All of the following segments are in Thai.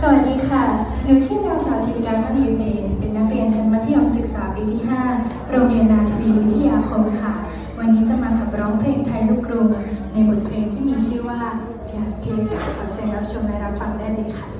สวัสดีค่ะ หนูชื่อนางสาวธิติการมณีเฟนเป็นนักเรียนชั้นมัธยมศึกษาปีที่ 5 โรงเรียนนาทวีวิทยาคมค่ะ วันนี้จะมาขับร้องเพลงไทยลูกกรุงในบทเพลงที่มีชื่อว่าอยากเพลงขอเชิญรับชมและรับฟังได้เลยค่ะ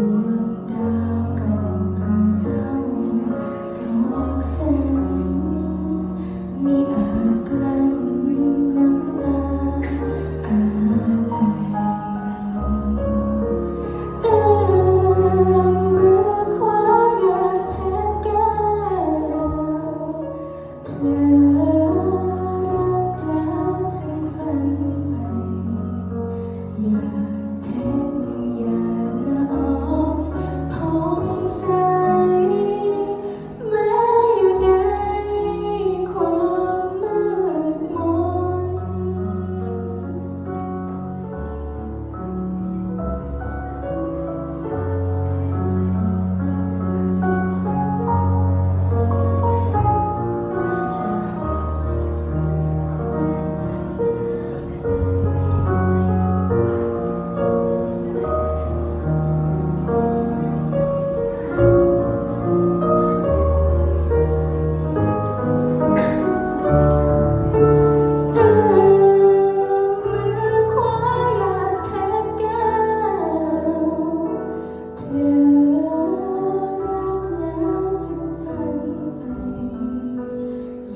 Ooh.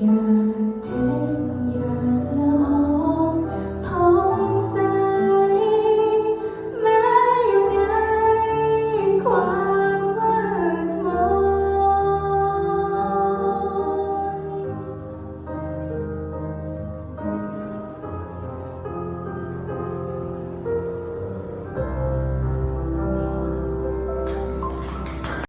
you.